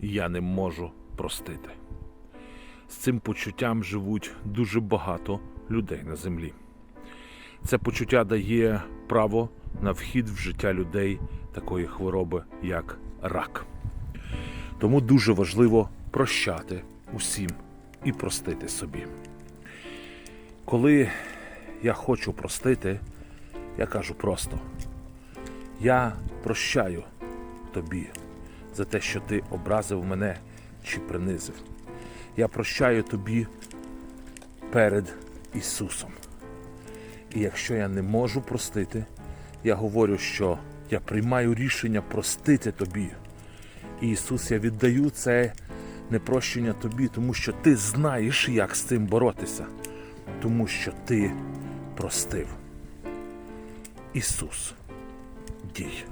я не можу простити. З цим почуттям живуть дуже багато людей на землі. Це почуття дає право на вхід в життя людей такої хвороби, як рак. Тому дуже важливо прощати усім і простити собі. Коли я хочу простити, я кажу просто: я прощаю тобі за те, що ти образив мене чи принизив. Я прощаю тобі перед Ісусом. І якщо я не можу простити, я говорю, що я приймаю рішення простити тобі. І Ісус, я віддаю це непрощення тобі, тому що ти знаєш, як з цим боротися, тому що ти простив. Ісус, дій.